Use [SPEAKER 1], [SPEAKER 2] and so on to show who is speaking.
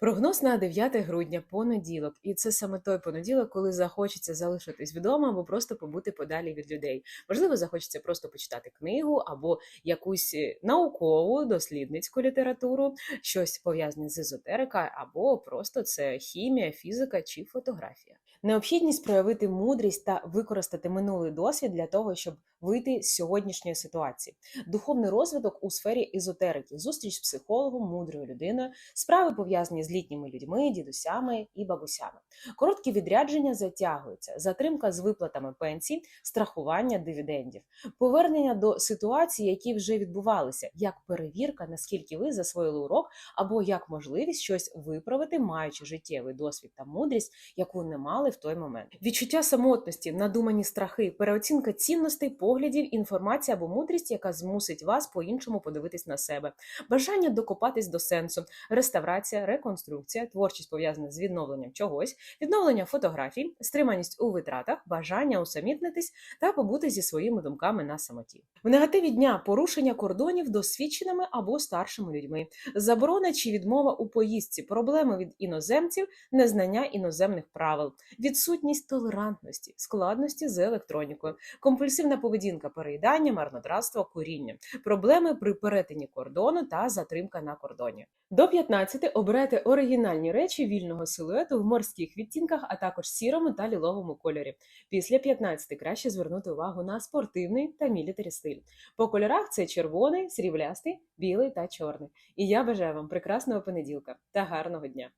[SPEAKER 1] Прогноз на 9 грудня, понеділок, і це саме той понеділок, коли захочеться залишитись вдома або просто побути подалі від людей. Можливо, захочеться просто почитати книгу або якусь е, наукову дослідницьку літературу, щось пов'язане з езотерикою, або просто це хімія, фізика чи фотографія. Необхідність проявити мудрість та використати минулий досвід для того, щоб вийти з сьогоднішньої ситуації. Духовний розвиток у сфері езотерики, зустріч з психологом, мудрою людиною, справи пов'язані з літніми людьми, дідусями і бабусями. Короткі відрядження затягуються, затримка з виплатами пенсій, страхування дивідендів, повернення до ситуацій, які вже відбувалися, як перевірка, наскільки ви засвоїли урок, або як можливість щось виправити, маючи життєвий досвід та мудрість, яку не мали в той момент. Відчуття самотності, надумані страхи, переоцінка цінностей, поглядів, інформація або мудрість, яка змусить вас по-іншому подивитись на себе, бажання докопатись до сенсу, реставрація, реконструкція, творчість пов'язана з відновленням чогось, відновлення фотографій, стриманість у витратах, бажання усамітнитись та побути зі своїми думками на самоті. В негативі дня порушення кордонів досвідченими або старшими людьми, заборона чи відмова у поїздці, проблеми від іноземців, незнання іноземних правил, відсутність толерантності, складності з електронікою, компульсивна поведінка, переїдання, марнотратство, куріння, проблеми при перетині кордону та затримка на кордоні. До 15 обирайте оригінальні речі вільного силуету в морських відтінках, а також сірому та ліловому кольорі. Після 15 краще звернути увагу на спортивний та мілітарі стиль. По кольорах це червоний, сріблястий, білий та чорний. І я бажаю вам прекрасного понеділка та гарного дня!